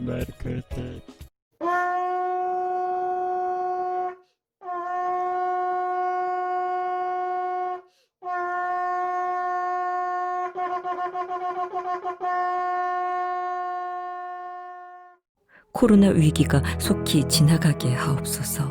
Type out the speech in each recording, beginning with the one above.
Marcate. 코로나 위기가 속히 지나가게 하옵소서.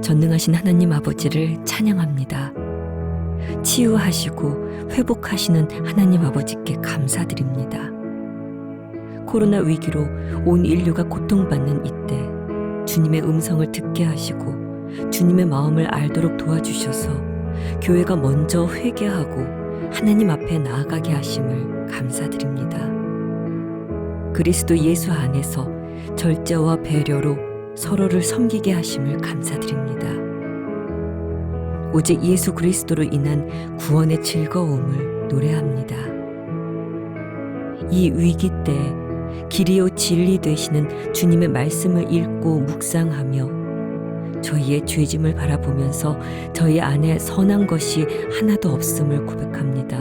전능하신 하나님 아버지를 찬양합니다. 치유하시고 회복하시는 하나님 아버지께 감사드립니다. 코로나 위기로 온 인류가 고통받는 이때 주님의 음성을 듣게 하시고 주님의 마음을 알도록 도와주셔서 교회가 먼저 회개하고 하나님 앞에 나아가게 하심을 감사드립니다. 그리스도 예수 안에서 절제와 배려로 서로를 섬기게 하심을 감사드립니다. 오직 예수 그리스도로 인한 구원의 즐거움을 노래합니다. 이 위기 때 길이요 진리 되시는 주님의 말씀을 읽고 묵상하며 저희의 죄짐을 바라보면서 저희 안에 선한 것이 하나도 없음을 고백합니다.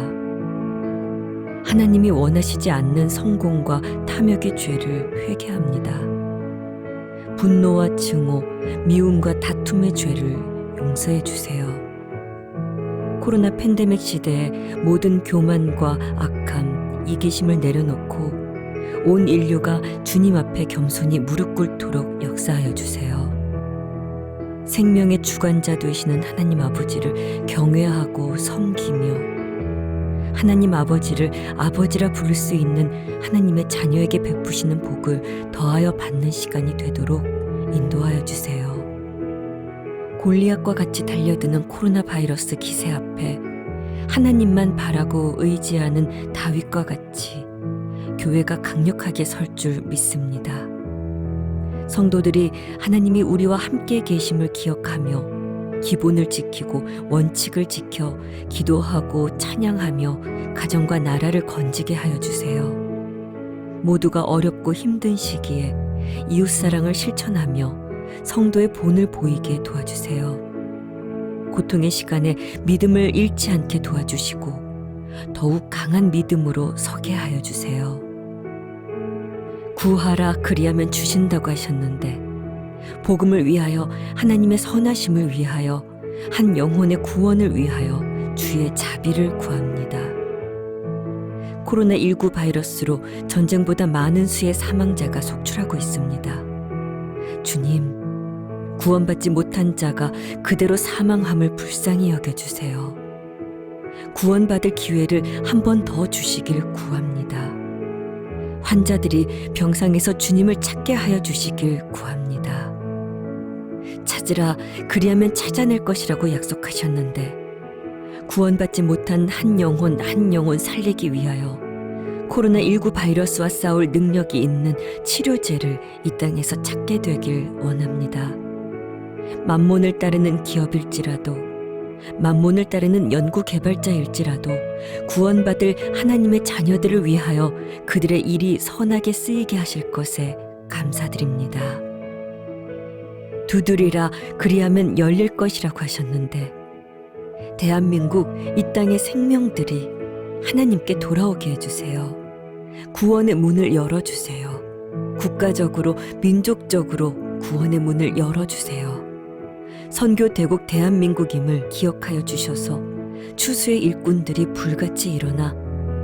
하나님이 원하시지 않는 성공과 탐욕의 죄를 회개합니다. 분노와 증오, 미움과 다툼의 죄를 용서해 주세요. 코로나 팬데믹 시대에 모든 교만과 악함, 이기심을 내려놓고 온 인류가 주님 앞에 겸손히 무릎 꿇도록 역사하여 주세요. 생명의 주관자 되시는 하나님 아버지를 경외하고 섬기며 하나님 아버지를 아버지라 부를 수 있는 하나님의 자녀에게 베푸시는 복을 더하여 받는 시간이 되도록 인도하여 주세요. 골리앗과 같이 달려드는 코로나 바이러스 기세 앞에 하나님만 바라고 의지하는 다윗과 같이 교회가 강력하게 설 줄 믿습니다. 성도들이 하나님이 우리와 함께 계심을 기억하며 기본을 지키고 원칙을 지켜 기도하고 찬양하며 가정과 나라를 건지게 하여 주세요. 모두가 어렵고 힘든 시기에 이웃 사랑을 실천하며 성도의 본을 보이게 도와주세요. 고통의 시간에 믿음을 잃지 않게 도와주시고 더욱 강한 믿음으로 서게 하여 주세요. 구하라 그리하면 주신다고 하셨는데 복음을 위하여 하나님의 선하심을 위하여 한 영혼의 구원을 위하여 주의 자비를 구합니다. 코로나19 바이러스로 전쟁보다 많은 수의 사망자가 속출하고 있습니다. 주님, 구원받지 못한 자가 그대로 사망함을 불쌍히 여겨주세요. 구원받을 기회를 한 번 더 주시길 구합니다. 환자들이 병상에서 주님을 찾게 하여 주시길 구합니다. 찾으라 그리하면 찾아낼 것이라고 약속하셨는데 구원받지 못한 한 영혼 한 영혼 살리기 위하여 코로나19 바이러스와 싸울 능력이 있는 치료제를 이 땅에서 찾게 되길 원합니다. 만몬을 따르는 기업일지라도 만몬을 따르는 연구 개발자일지라도 구원받을 하나님의 자녀들을 위하여 그들의 일이 선하게 쓰이게 하실 것에 감사드립니다. 두드리라 그리하면 열릴 것이라고 하셨는데 대한민국 이 땅의 생명들이 하나님께 돌아오게 해주세요. 구원의 문을 열어주세요. 국가적으로 민족적으로 구원의 문을 열어주세요. 선교 대국 대한민국임을 기억하여 주셔서 추수의 일꾼들이 불같이 일어나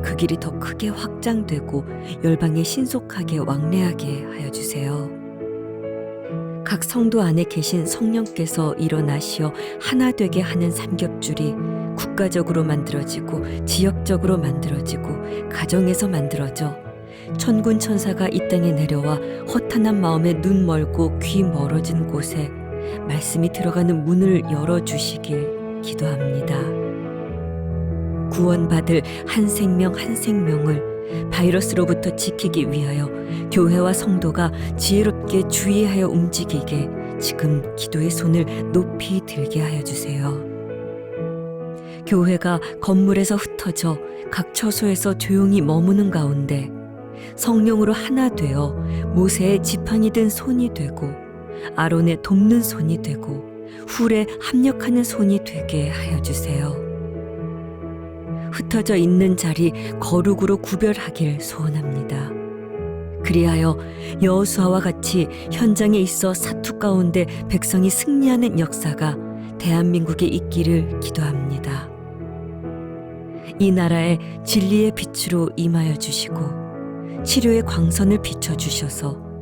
그 길이 더 크게 확장되고 열방에 신속하게 왕래하게 하여 주세요. 각 성도 안에 계신 성령께서 일어나시어 하나 되게 하는 삼겹줄이 국가적으로 만들어지고 지역적으로 만들어지고 가정에서 만들어져 천군 천사가 이 땅에 내려와 허탄한 마음에 눈 멀고 귀 멀어진 곳에 말씀이 들어가는 문을 열어 주시길 기도합니다. 구원받을 한 생명 한 생명을 바이러스로부터 지키기 위하여 교회와 성도가 지혜롭게 주의하여 움직이게 지금 기도의 손을 높이 들게 하여 주세요. 교회가 건물에서 흩어져 각 처소에서 조용히 머무는 가운데 성령으로 하나 되어 모세의 지팡이 든 손이 되고 아론의 돕는 손이 되고 훌에 합력하는 손이 되게 하여 주세요. 흩어져 있는 자리 거룩으로 구별하길 소원합니다. 그리하여 여호수아와 같이 현장에 있어 사투 가운데 백성이 승리하는 역사가 대한민국에 있기를 기도합니다. 이 나라에 진리의 빛으로 임하여 주시고 치료의 광선을 비춰 주셔서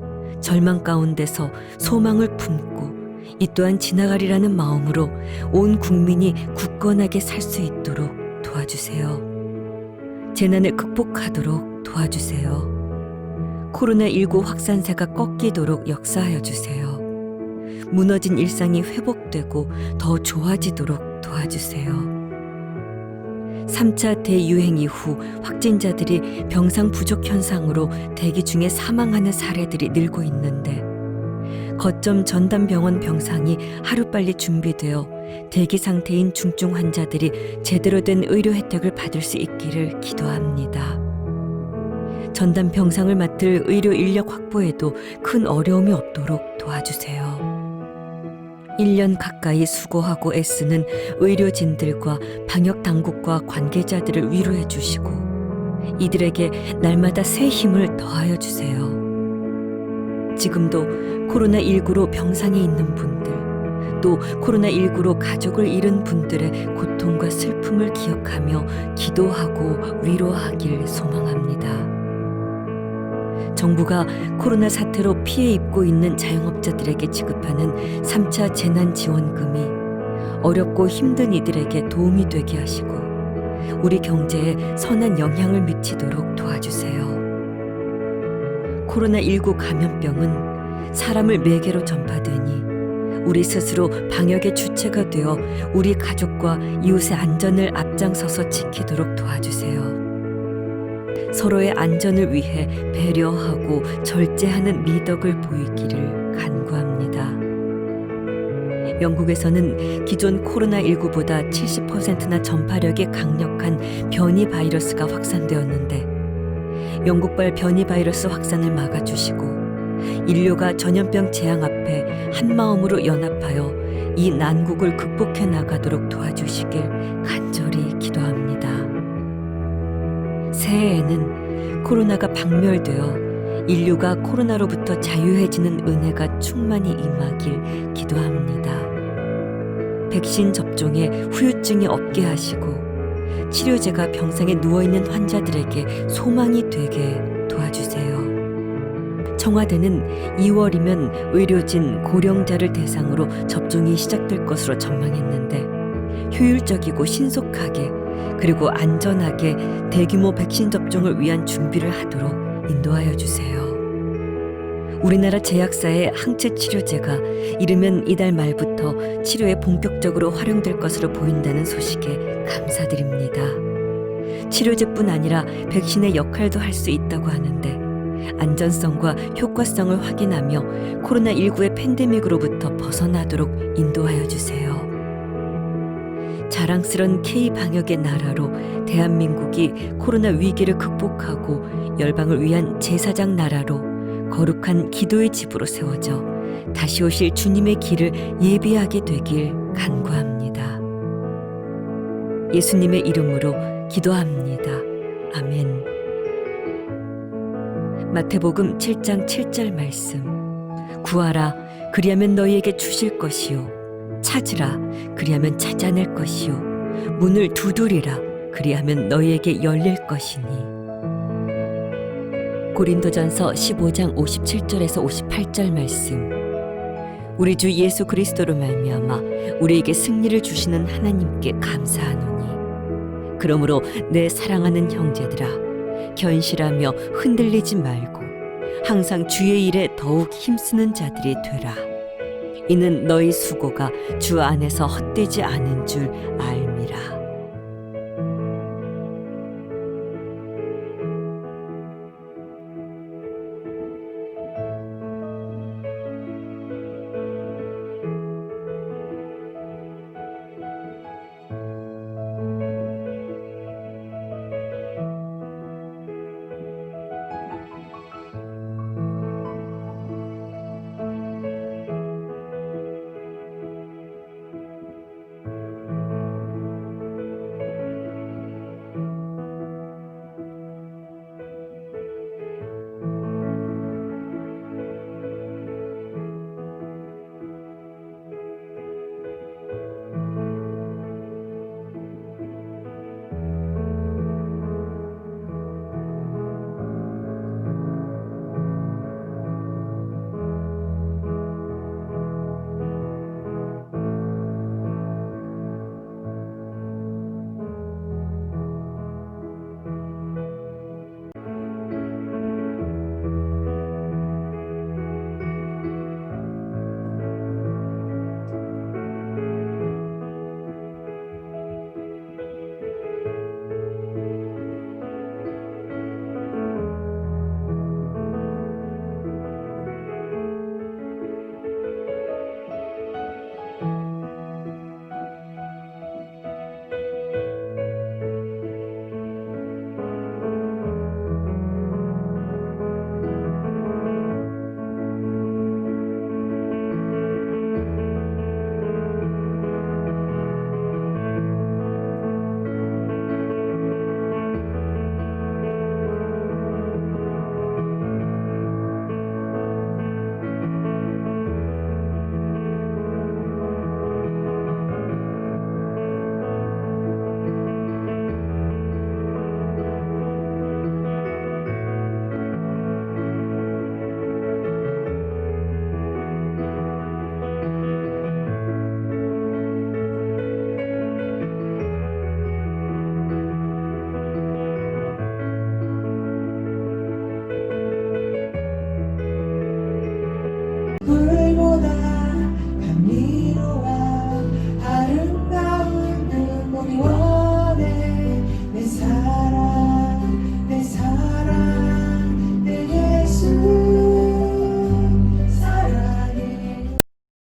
절망 가운데서 소망을 품고 이 또한 지나가리라는 마음으로 온 국민이 굳건하게 살 수 있도록 도와주세요. 재난을 극복하도록 도와주세요. 코로나19 확산세가 꺾이도록 역사하여 주세요. 무너진 일상이 회복되고 더 좋아지도록 도와주세요. 3차 대유행 이후 확진자들이 병상 부족 현상으로 대기 중에 사망하는 사례들이 늘고 있는데 거점 전담 병원 병상이 하루빨리 준비되어 대기 상태인 중증 환자들이 제대로 된 의료 혜택을 받을 수 있기를 기도합니다. 전담 병상을 맡을 의료 인력 확보에도 큰 어려움이 없도록 도와주세요. 1년 가까이 수고하고 애쓰는 의료진들과 방역 당국과 관계자들을 위로해 주시고 이들에게 날마다 새 힘을 더하여 주세요. 지금도 코로나19로 병상에 있는 분들, 또 코로나19로 가족을 잃은 분들의 고통과 슬픔을 기억하며 기도하고 위로하길 소망합니다. 정부가 코로나 사태로 피해 입고 있는 자영업자들에게 지급하는 3차 재난 지원금이 어렵고 힘든 이들에게 도움이 되게 하시고 우리 경제에 선한 영향을 미치도록 도와주세요. 코로나19 감염병은 사람을 매개로 전파되니 우리 스스로 방역의 주체가 되어 우리 가족과 이웃의 안전을 앞장서서 지키도록 도와주세요. 서로의 안전을 위해 배려하고 절제하는 미덕을 보이기를 간구합니다. 영국에서는 기존 코로나19보다 70%나 전파력이 강력한 변이 바이러스가 확산되었는데 영국발 변이 바이러스 확산을 막아주시고 인류가 전염병 재앙 앞에 한 마음으로 연합하여 이 난국을 극복해 나가도록 도와주시길 간 새해에는 코로나가 박멸되어 인류가 코로나로부터 자유해지는 은혜가 충만히 임하길 기도합니다. 백신 접종에 후유증이 없게 하시고 치료제가 병상에 누워있는 환자들에게 소망이 되게 도와주세요. 청와대는 2월이면 의료진 고령자를 대상으로 접종이 시작될 것으로 전망했는데 효율적이고 신속하게 그리고 안전하게 대규모 백신 접종을 위한 준비를 하도록 인도하여 주세요. 우리나라 제약사의 항체 치료제가 이르면 이달 말부터 치료에 본격적으로 활용될 것으로 보인다는 소식에 감사드립니다. 치료제뿐 아니라 백신의 역할도 할 수 있다고 하는데 안전성과 효과성을 확인하며 코로나19의 팬데믹으로부터 벗어나도록 인도하여 주세요. 자랑스런 K 방역의 나라로 대한민국이 코로나 위기를 극복하고 열방을 위한 제사장 나라로 거룩한 기도의 집으로 세워져 다시 오실 주님의 길을 예비하게 되길 간구합니다. 예수님의 이름으로 기도합니다. 아멘. 마태복음 7장 7절 말씀. 구하라 그리하면 너희에게 주실 것이요 찾으라. 그리하면 찾아낼 것이요. 문을 두드리라. 그리하면 너희에게 열릴 것이니. 고린도전서 15장 57절에서 58절 말씀. 우리 주 예수 그리스도로 말미암아 우리에게 승리를 주시는 하나님께 감사하노니. 그러므로 내 사랑하는 형제들아 견실하며 흔들리지 말고 항상 주의 일에 더욱 힘쓰는 자들이 되라. 이는 너희 수고가 주 안에서 헛되지 않은 줄 알.